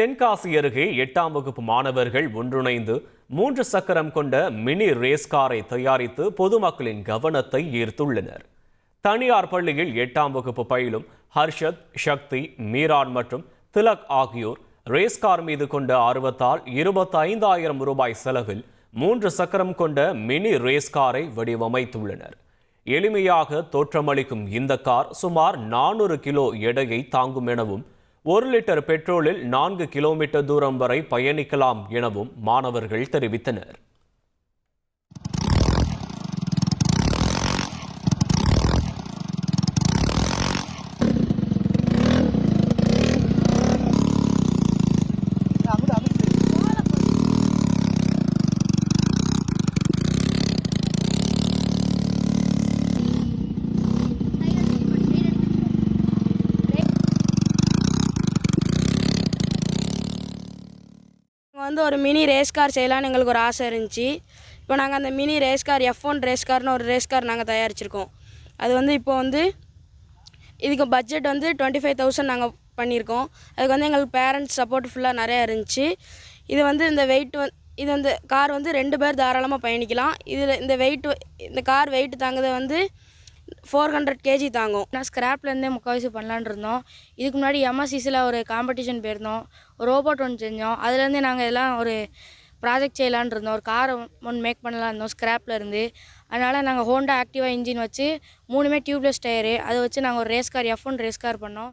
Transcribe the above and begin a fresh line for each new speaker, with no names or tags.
தென்காசி அருகே எட்டாம் வகுப்பு மாணவர்கள் ஒன்றிணைந்து மூன்று சக்கரம் கொண்ட மினி ரேஸ் காரை தயாரித்து பொதுமக்களின் கவனத்தை ஈர்த்துள்ளனர். தனியார் பள்ளியில் எட்டாம் வகுப்பு பயிலும் ஹர்ஷத் சக்தி மீரான் மற்றும் திலக் ஆகியோர் ரேஸ் கார் மீது கொண்ட ஆர்வத்தால் இருபத்தி ஐந்தாயிரம் ரூபாய் செலவில் மூன்று சக்கரம் கொண்ட மினி ரேஸ் காரை வடிவமைத்துள்ளனர். எளிமையாக தோற்றமளிக்கும் இந்த கார் சுமார் நானூறு கிலோ எடையை தாங்கும் எனவும் ஒரு லிட்டர் பெட்ரோலில் நான்கு கிலோமீட்டர் தூரம் வரை பயணிக்கலாம் எனவும் மாணவர்கள் தெரிவித்தனர்.
வந்து ஒரு மினி ரேஸ் கார் செய்யலான்னு எங்களுக்கு ஒரு ஆசை இருந்துச்சு. இப்போ நாங்கள் அந்த mini race car F one race கார்னு ஒரு ரேஸ் கார் நாங்கள் தயாரிச்சிருக்கோம். அது வந்து இப்போ வந்து இதுக்கு பட்ஜெட் வந்து டுவெண்ட்டி ஃபைவ் தௌசண்ட் நாங்கள் பண்ணியிருக்கோம் அதுக்கு வந்து எங்களுக்கு பேரண்ட்ஸ் சப்போர்ட் ஃபுல்லாக நிறையா இருந்துச்சு. இது வந்து இந்த வெயிட் வந்து இது வந்து கார் வந்து ரெண்டு பேர் தாராளமாக பயணிக்கலாம். இதில் இந்த வெயிட் இந்த கார் வெயிட் தாங்குறது வந்து ஃபோர் ஹண்ட்ரட் கேஜி தாங்கும்.
நான் ஸ்க்ராப்லேருந்தே முக்கால்வாசி பண்ணலான் இருந்தோம் இதுக்கு முன்னாடி எம்எஸ்சிசியில் ஒரு காம்படிஷன் போயிருந்தோம். ரோபோட் ஒன்று செஞ்சோம். அதுலேருந்தே நாங்கள் எல்லாம் ஒரு ப்ராஜெக்ட் செய்யலான்னு இருந்தோம் ஒரு காரை ஒன்று மேக் பண்ணலாம் இருந்தோம் ஸ்க்ராப்லேருந்து அதனால் நாங்கள் ஹோண்டா ஆக்டிவா இன்ஜின் வச்சு மூணுமே டியூப்லெஸ் டயரு அதை வச்சு நாங்கள் ஒரு race car F one race car பண்ணோம்.